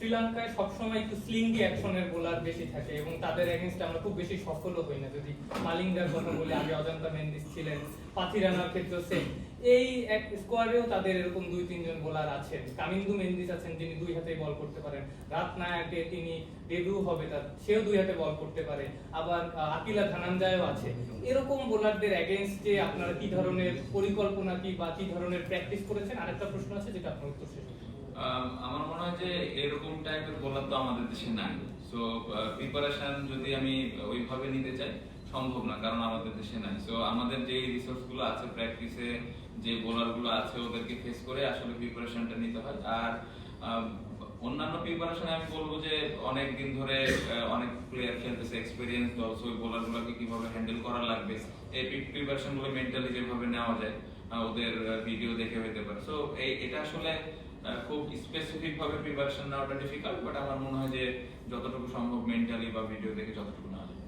শ্রীলঙ্কায় সবসময় একটু স্লিঙ্গি অ্যাকশনের বোলার বেশি থাকে এবং তাদের এগেনস্টে আমরা খুব বেশি সফলও হই না। যদি মালিঙ্গার কথা বলি, আগে অজন্তা মেন্দিস ছিলেন পাথিরানার ক্ষেত্রেও সেম এই এক স্কোয়াডেও তাদের এরকম দুই, তিনজন বোলার আছেন। কামিন্দু মেন্দিস আছেন, যিনি দুই হাতে বল করতে পারেন। রাত নায়াকে তিনি ডেবিউ হবে, তার সেও দুই হাতে বল করতে পারে। আবার আকিলা ধানাঞ্জায়ও আছে। এরকম বোলারদের এগেনস্ট আপনারা কি ধরনের পরিকল্পনা কি বা কি ধরনের প্র্যাকটিস করেছেন? আরেকটা প্রশ্ন আছে, যেটা আপনার উত্তর শেষ করতে। আম, আমার মনে হয় যে এরকম টাইপের বোলার তো আমাদের দেশে নাই। সো প্রিপারেশন যদি আমি ওইভাবে নিতে চাই, সম্ভব না, কারণ আমাদের দেশে নাই। সো আমাদের যে রিসোর্সগুলো আছে প্র্যাকটিসে যে বোলারগুলো আছে, ওদেরকে ফেস করে আসলে প্রিপারেশনটা নিতে হয়। আর অন্যান্য প্রিপারেশন আমি বলব যে, অনেক দিন ধরে অনেক প্লেয়ার খেলতেছে এক্সপিরিয়েন্স অলসো ওই বোলার গুলোকে কীভাবে হ্যান্ডেল করা লাগবে, এই প্রিপারেশনগুলো মেন্টালি যেভাবে নেওয়া যায় ওদের ভিডিও দেখে হইতে পারে। সো এই, এটা আসলে খুব স্পেসিফিক ভাবে প্রিপারেশন নেওয়াটা ডিফিকাল্ট বাট আমার মনে হয় যে যতটুকু সম্ভব মেন্টালি বা ভিডিও দেখে যতটুকু না যায়